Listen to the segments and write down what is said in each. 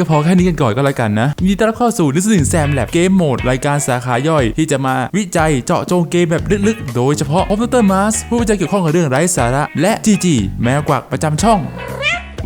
ก็พอแค่นี้กันก่อนก็แล้วกันนะยินดีต้อนรับเข้าสู่นิสสินแซมแลบเกมโหมดรายการสาขาย่อย ที่จะมาวิจัยเจาะจงเกมแบบลึกๆ โดยเฉพาะออฟเตอร์มาสผู้วิจัยเกี่ยวข้องกับเรื่องไร้สาระ และจีจีแมวกวักประจำช่อง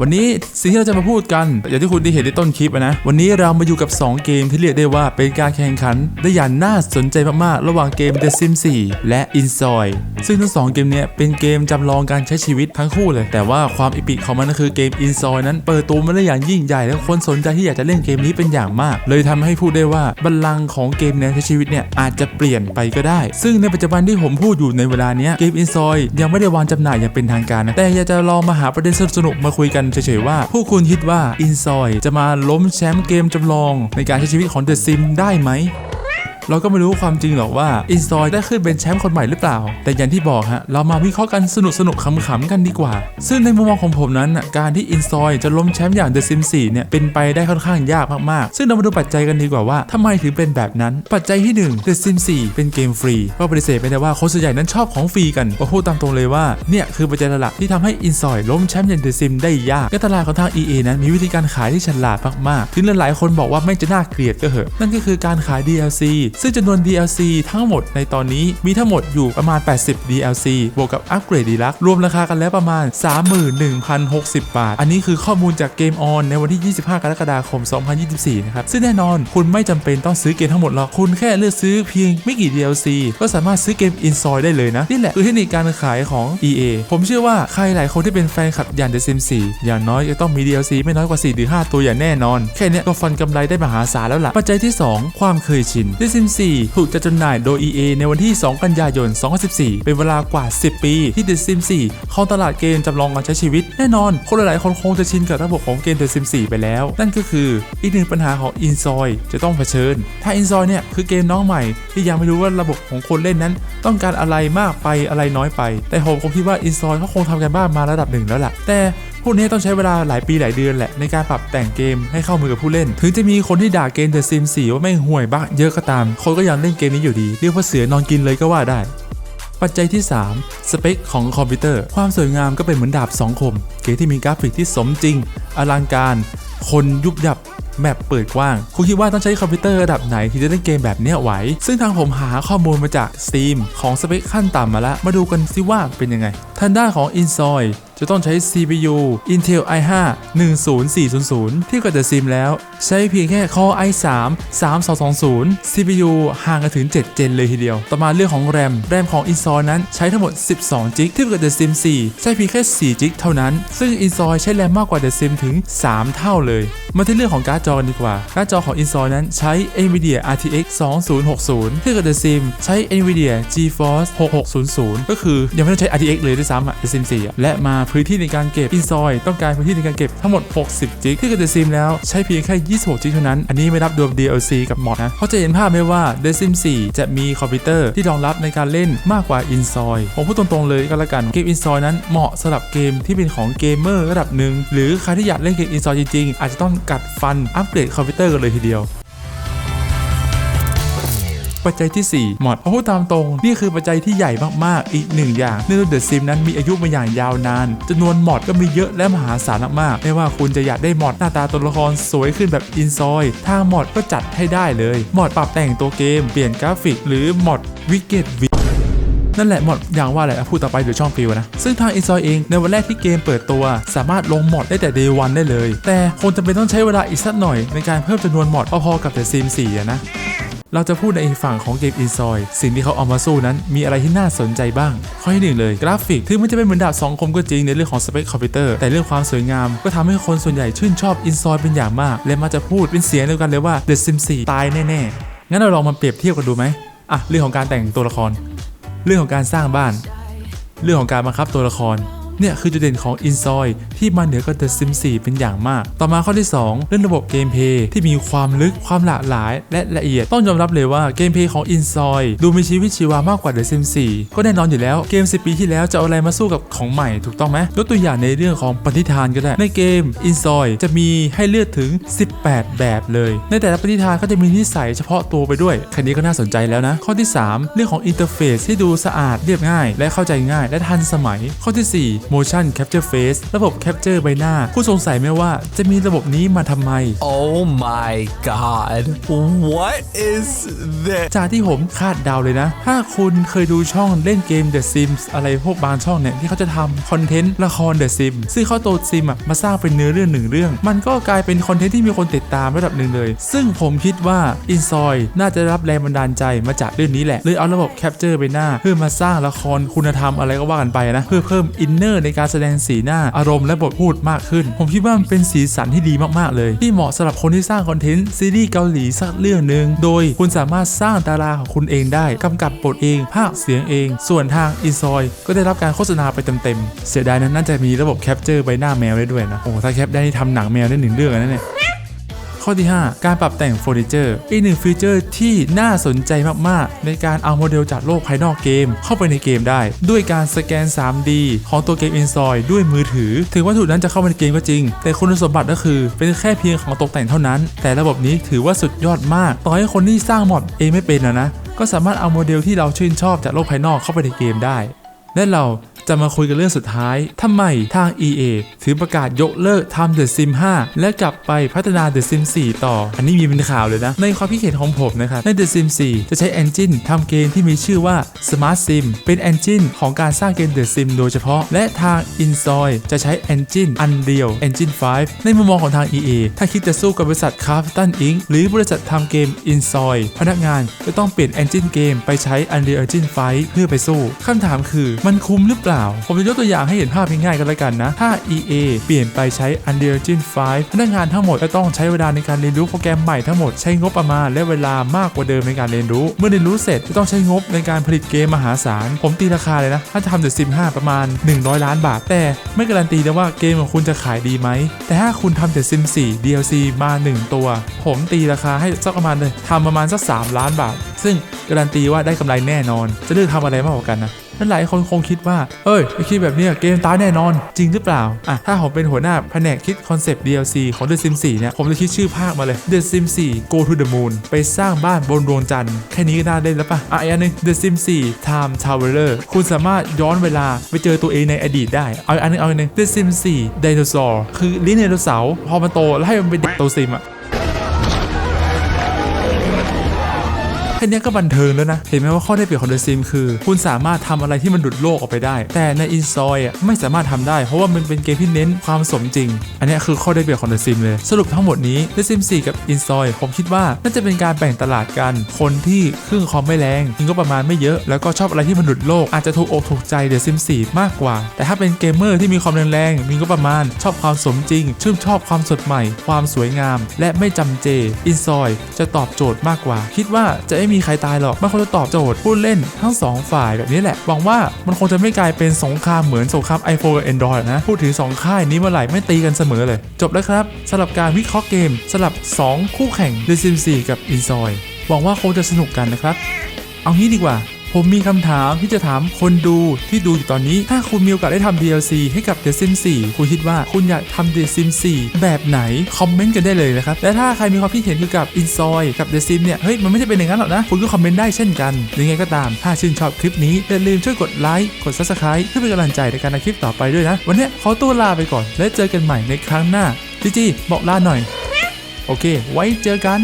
วันนี้สิ่งที่เราจะมาพูดกัน อย่างที่คุณได้เห็นในต้นคลิปนะ วันนี้เรามาอยู่กับ 2 เกมที่เรียกได้ว่าเป็นการแข่งขันได้อย่างน่าสนใจมากๆ ระหว่างเกม The Sims 4 และ Insoy ซึ่งทั้งสองเกมนี้เป็นเกมจำลองการใช้ชีวิตทั้งคู่เลย แต่ว่าความอีปิกของมันก็คือเกม Insoy นั้นเปิดตัวมาได้อย่างยิ่งใหญ่ และคนสนใจที่อยากจะเล่นเกมนี้เป็นอย่างมาก เลยทำให้พูดได้ว่าบัลลังก์ของเกมแนวใช้ชีวิตเนี่ยอาจจะเปลี่ยนไปก็ได้ ซึ่งในปัจจุบันที่ผมพูดอยู่ในเวลานี้เกม Insoy ยังไม่ได้วางจำหน่ายอย่างเป็นทางการนะแต่อยากจะลองมาหาประเด็นสนุกมาคุยกันเฉยๆว่า พวกคุณคิดว่าอินซอยจะมาล้มแชมป์เกมจำลอง ในการใช้ชีวิตของเดอะซิมได้ไหม เราก็ไม่รู้ความจริงหรอกว่า i n s t o y ได้ขึ้นเป็นแชมป์คนใหม่หรือเปล่า แต่อย่างที่บอกฮะเรามาวิเคราะห์กันสนุกสนุกขำๆกันดีกว่า ซึ่งในมุมมองของผมนั้นการที่ i n s t o y จะล้มแชมป์อย่าง The Sims 4เนี่ยเป็นไปได้ค่อนข้างยากมากๆ ซึ่งเรามาดูปัจจัยกันดีกว่าว่าทำไมถึงเป็นแบบนั้น ปัจจัยที่1 The Sims 4 เป็นเกมฟรีก็ปฏิเสธไม่ได้ว่าคนส่วนใหญ่นั้นชอบของฟรีกันก็พูดตามตรงเลยว่าเนี่ยคือปัจจัยหลักที่ทำให้ i n s t o y ล้มแชมป์อย่าง The Sims ได้ยากการตลาดของทาง EA นั้นมีวิธีการขายที่ฉลาดมากๆ ถึงหลายๆคนบอกว่าไม่จะน่าเกลียดก็เหอะนั่นก็คือการขาย DLC ซึ่งจำนวน DLC ทั้งหมดในตอนนี้มีทั้งหมดอยู่ประมาณ 80 DLC บวกกับอัปเกรดดีลักรวมราคากันแล้วประมาณ 31,060 บาท อันนี้คือข้อมูลจากเกมออนในวันที่ 25 กรกฎาคม 2024 นะครับ ซึ่งแน่นอนคุณไม่จำเป็นต้องซื้อเกมทั้งหมดหรอก คุณแค่เลือกซื้อเพียงไม่กี่ DLC ก็สามารถซื้อเกม Insoy ได้เลยนะ นี่แหละคือเทคนิคการขายของ EA ผมเชื่อว่าใครหลายคนที่เป็นแฟนคลับอย่าง The Sims 4อย่างน้อยจะต้องมี DLC ไม่น้อยกว่า4หรือ5ตัวอย่างแน่นอน แค่นี้ก็ฟันกำไรได้มหาศาลแล้วล่ะ ปัจจัยที่ 2 ความเคยชิน The Sims 4 ถูกจัดจำหน่ายโดย EA ในวันที่ 2 กันยายน 2014 เป็นเวลากว่า 10 ปี ที่ The Sims 4ครองตลาดเกมจำลองการใช้ชีวิต แน่นอน คนหลายๆ คนคงจะชินกับระบบของเกม The Sims 4 ไปแล้ว นั่นก็คืออีกหนึ่งปัญหาของ Insoy จะต้องเผชิญ ถ้า Insoy เนี่ยคือเกมน้องใหม่ ที่ยังไม่รู้ว่าระบบของคนเล่นนั้น ต้องการอะไรมากไปอะไรน้อยไป แต่ผมคงคิดว่า Insoy เขาคงทำกันบ้านมาระดับหนึ่งแล้วล่ะแต่ พวกนี้ต้องใช้เวลาหลายปีหลายเดือนแหละในการปรับแต่งเกมให้เข้ามือกับผู้เล่น ถึงจะมีคนที่ด่าเกม The Sims 4 ว่าไม่ห่วยบ้างเยอะก็ตาม คนก็ยังเล่นเกมนี้อยู่ดีเรียกว่าเสือนอนกินเลยก็ว่าได้ ปัจจัยที่ 3 สเปคของคอมพิวเตอร์ ความสวยงามก็เป็นเหมือนดาบสองคม เกมที่มีกราฟิกที่สมจริง อลังการ คนยุบยับแมปเปิดกว้าง คุณคิดว่าต้องใช้คอมพิวเตอร์ระดับไหนที่จะเล่นเกมแบบเนี้ยไหว ซึ่งทางผมหาข้อมูลมาจาก Steam ของสเปคขั้นต่ำมาแล้วมาดูกันซิว่าเป็นยังไง ทางด้านของ Insoy จะต้องใช้ CPU Intel i5 10400 ที่กับ The Sim แล้ว ใช้เพียงแค่ Core i3 3220 CPU ห่างกันถึง 7 เจนเลยทีเดียว ต่อมาเรื่องของ RAM RAM ของ Insoy นั้นใช้ทั้งหมด 12 จิกทียบกับ The Sim 4ใช้เพียงแค่ 4 จิกเท่านั้น ซึ่ง Insoy ใช้ RAM มากกว่า The Sim ถึง 3 เท่าเลย มาที่เรื่องของการ์ดจอกันดีกว่า การ์ดจอของ Insoy นั้นใช้ Nvidia RTX 2060 ทียบกับ The Sim ใช้ Nvidia GeForce 6600 ก็คือยังไม่ต้องใช้ RTX เลยด้วยซ้ำอะ The Sim 4และมาพื้นที่ในการเก็บ Insoy ต้องการพื้นที่ในการเก็บทั้งหมด 60 จิกที่กับ The Sim แล้วใช้เพียงแค่ 26 จิกเท่านั้น อันนี้ไม่นับรวม DLC กับมอดนะเขาจะเห็นภาพไหมว่า The Sim 4จะมีคอมพิวเตอร์ที่รองรับในการเล่นมากกว่า Insoy ผมพูดตรงๆเลยก็แล้วกันเกม Insoy นั้นเหมาะสำหรับเกมที่เป็นของเกมเมอร์ระดับหนึ่งหรือใครที่อยากเล่นเกม Insoy จริงๆอาจจะต้องกัดฟันอัปเกรดคอมพิวเตอร์กันเลยทีเดียว ปัจจัยที่4มอดพอพูดตามตรง นี่คือปัจจัยที่ใหญ่มากๆ อีกหนึ่งอย่างเนื่องจากเดอะซิมนั้นมีอายุมาอย่างยาวนานจำนวนหมอดก็มีเยอะและมหาศาลมากๆไม่ว่าคุณจะอยากได้หมอดหน้าตาตัวละครสวยขึ้นแบบอินซอยทางมอดก็จัดให้ได้เลยหมอดปรับแต่งตัวเกมเปลี่ยนกราฟิก หรือหมอดวิกเก็ตวินั่นแหละหมอดอย่างว่าแหละพูดต่อไปเดี๋ยวช่องฟิวนะ ซึ่งทาง i n s o y เองในวันแรกที่เกมเปิดตัว สามารถลงหมอดได้แต่ day 1ได้เลย แต่คงจะเป็นต้องใช้เวลาอีกสักหน่อยในการเพิ่มจำนวนหมอดพอๆกับ The Sims 4อะนะ เราจะพูดในฝั่งของเกม Insoy สิ่งที่เขาเอามาสู้นั้นมีอะไรที่น่าสนใจบ้าง ข้อที่หนึ่งเลยกราฟิกถึงมันจะเป็นเหมือนดาบสองคมก็จริงในเรื่องของสเปคคอมพิวเตอร์แต่เรื่องความสวยงาม ก็ทำให้คนส่วนใหญ่ชื่นชอบ Insoy เป็นอย่างมาก และมาจะพูดเป็นเสียงเดียวกันเลยว่า The Sims 4ตายแน่ๆงั้นเราลองมาเปรียบเทียบกันดูไหมอะเรื่องของการแต่งตัวละคร เรื่องของการสร้างบ้าน เรื่องของการบังคับตัวละคร เนี่ยคือจุดเด่นของ Insoy ที่มันเหนือกว่า The Sims 4 เป็นอย่างมาก ต่อมาข้อที่ 2 เรื่องระบบเกมเพย์ที่มีความลึกความหลากหลาย และละเอียด ต้องยอมรับเลยว่าเกมเพย์ของ Insoy ดูมีชีวิตชีวามากกว่า The Sims 4 ก็แน่นอนอยู่แล้วเกม 10 ปีที่แล้วจะเอาอะไรมาสู้กับของใหม่ถูกต้องไหมยกตัวอย่างในเรื่องของปฏิทานก็ได้ ในเกม Insoy จะมีให้เลือกถึง 18 แบบเลย ในแต่ละปฏิทานก็จะมีนิสัยเฉพาะตัวไปด้วยแค่นี้ก็น่าสนใจแล้วนะ ข้อที่ 3 เรื่องของอินเทอร์เฟซที่ดูสะอาดเรียบง่าย และเข้าใจง่ายและทันสมัย ข้อที่ 4 motion capture face ระบบ capture ใบหน้าคุณสงสัยไหมว่าจะมีระบบนี้มาทำไม Oh my god. What is this? จากที่ผมคาดเดาเลยนะ ถ้าคุณเคยดูช่องเล่นเกม The Sims อะไรพวกบางช่องเนี่ยที่เขาจะทำคอนเทนต์ละคร The Sims ซึ่งเขาโตซิมอะมาสร้างเป็นเนื้อเรื่องหนึ่งเรื่อง มันก็กลายเป็นคอนเทนต์ที่มีคนติดตามระดับหนึ่งเลย ซึ่งผมคิดว่า i n s o y น่าจะรับแรงบันดาลใจมาจากเรื่องนี้แหละเลยเอาระบบแคปเจอร์ไปหน้า เพื่อมาสร้างละครคุณธรรมอะไรก็ว่ากันไปนะเพื่อเพิ่มอินเนอร์ในการแสดงสีหน้าอารมณ์และบทพูดมากขึ้น ผมคิดว่ามันเป็นสีสันที่ดีมากๆเลย ที่เหมาะสำหรับคนที่สร้างคอนเทนต์ซีรีส์เกาหลีสักเรื่องหนึ่งโดยคุณสามารถสร้างดาราของคุณเองได้กำกับบทเองภาคเสียงเอง ส่วนทางอินซอยก็ได้รับการโฆษณาไปเต็มๆเสียดายนั้นน่าจะมีระบบแคปเจอร์ใบหน้าแมวได้ด้วยนะโอ้ถ้าแคปได้ทำหนังแมวได้หนึ่งเรื่องนั่นเนี่ย ข้อที่ 5 การปรับแต่งเฟอร์นิเจอร์อีกหนึ่งฟีเจอร์ที่น่าสนใจมากๆ ในการเอาโมเดลจากโลกภายนอกเกม เข้าไปในเกมได้ ด้วยการสแกน 3D ของตัวเกม i n s o y ด้วยมือถือ ถึงวัตถุนั้นจะเข้ามาในเกมก็จริง แต่คุณสมบัติก็คือ เป็นแค่เพียงของตกแต่งเท่านั้น แต่ระบบนี้ถือว่าสุดยอดมาก ต่อให้คนที่สร้างมอดเองไม่เป็นนะนะก็สามารถเอาโมเดลที่เราชื่นชอบจากโลกภายนอกเข้าไปในเกมได้และเรา จะมาคุยกันเรื่องสุดท้ายทำไมทาง EA ถือประกาศยกเลิกทำ The Sim 5 และกลับไปพัฒนา The Sim 4 ต่อ อันนี้มีเป็นข่าวเลยนะ ในความคิดเห็นของผมนะครับ ใน The Sim 4 จะใช้ Engine ทำเกมที่มีชื่อว่า Smart Sim เป็น Engine ของการสร้างเกม The Sim โดยเฉพาะ และทาง Insoy จะใช้ Engine Unreal Engine 5 ในมุมมองของทาง EA ถ้าคิดจะสู้กับบริษัท Crafton Inc. หรือบริษัททำเกม Insoy พนักงานจะต้องเปลี่ยน Engine เกมไปใช้ Unreal Engine 5 เพื่อไปสู้คำถามคือมันคุ้มหรือเปล่าผมจะยกตัวอย่างให้เห็นภาพง่ายๆกันแล้วกันนะ ถ้า EA เปลี่ยนไปใช้ Unreal Engine 5 พนักงานทั้งหมดจะต้องใช้เวลาในการเรียนรู้โปรแกรมใหม่ทั้งหมดใช้งบประมาณและเวลามากกว่าเดิมในการเรียนรู้ เมื่อเรียนรู้เสร็จจะต้องใช้งบในการผลิตเกมมหาศาล ผมตีราคาเลยนะ ถ้าจะทำ The Sim 5ประมาณ 100 ล้านบาท แต่ไม่การันตีนะว่าเกมของคุณจะขายดีไหม แต่ถ้าคุณทำ The Sim 4 DLC มา 1 ตัว ผมตีราคาให้สักประมาณเลยทำประมาณสัก 3 ล้านบาท ซึ่งการันตีว่าได้กำไรแน่นอน จะเลือกทำอะไรมากกว่ากันนะ นั่นหลายคนคงคิดว่า เอ้ยไอคิดแบบเนี้ยเกมตายแน่นอน จริงหรือเปล่า อะ ถ้าผมเป็นหัวหน้าแผนกคิดคอนเซปต์ DLC ของ The Sims 4 เนี่ย ผมจะคิดชื่อภาคมาเลย The Sims 4 Go to the Moon ไปสร้างบ้านบนดวงจันทร์ แค่นี้ก็น่าเล่นแล้วปะอะอีกอันหนึง The Sims 4 Time Traveler คุณสามารถย้อนเวลาไปเจอตัวเองในอดีตได้ เอาอีกอันหนึงเอาอีกอันหนึง The Sims 4 Dinosaur คือลี้ยงไดโนเสาร์พอมันโตแล้วให้มันเป็นเด็กโตซิมอะ ค่นี้ก็บันเทิงแล้วนะ เห็นไหมว่าข้อได้เปรียบของ The Sim คือ คุณสามารถทำอะไรที่มันดุดโลกออกไปได้ แต่ใน i n s o y อะไม่สามารถทำได้ เพราะว่ามันเป็นเกมที่เน้นความสมจริง อันนี้คือข้อได้เปรียบของ The Sim เลย สรุปทั้งหมดนี้ The Sim 4กับ i n s o y ผมคิดว่าน่าจะเป็นการแบ่งตลาดกัน คนที่เครื่องคอมไม่แรงมีงบประมาณไม่เยอะแล้วก็ชอบอะไรที่มันดุดโลก อาจจะถูกอกถูกใจ The Sim 4มากกว่า แต่ถ้าเป็นเกมเมอร์ที่มีความแรงๆมีงบประมาณชอบความสมจริง ชื่นชอบความสดใหม่ ความสวยงาม และไม่จำเจ i n s o y จะตอบโจทย์มากกว่า คิดว่าจะไม่มีมีใครตายหรอกมันคงจะตอบโจทย์ผู้เล่นทั้ง 2 ฝ่ายแบบนี้แหละหวังว่ามันคงจะไม่กลายเป็นสงครามเหมือนสงคราม iPhone กับ Android นะพูดถึง2ค่ายนี้เมื่อไหร่ไม่ตีกันเสมอเลย จบแล้วครับสำหรับการวิเคราะห์เกมสำหรับ 2 คู่แข่ง The Sims 4กับ i n s o y หวังว่าคงจะสนุกกันนะครับ เอางี้ดีกว่า ผมมีคำถามที่จะถามคนดูที่ดูอยู่ตอนนี้ ถ้าคุณมีโอกาสได้ทำ DLC ให้กับ The Sims 4 คุณคิดว่าคุณอยากทำ The Sims 4 แบบไหน คอมเมนต์กันได้เลยนะครับ และถ้าใครมีความคิดเห็นเกี่ยวกับ Insoy กับ The Sims เนี่ย เฮ้ย มันไม่ใช่เป็นอย่างนั้นหรอกนะ คุณก็คอมเมนต์ได้เช่นกันยังไงก็ตาม ถ้าชื่นชอบคลิปนี้อย่าลืมช่วยกดไลค์ กด Subscribe เพื่อเป็นกำลังใจในการทำคลิปต่อไปด้วยนะ วันนี้ขอตัวลาไปก่อน และเจอกันใหม่ในครั้งหน้าจีจีบอกลาหน่อย โอเค ไว้เจอกัน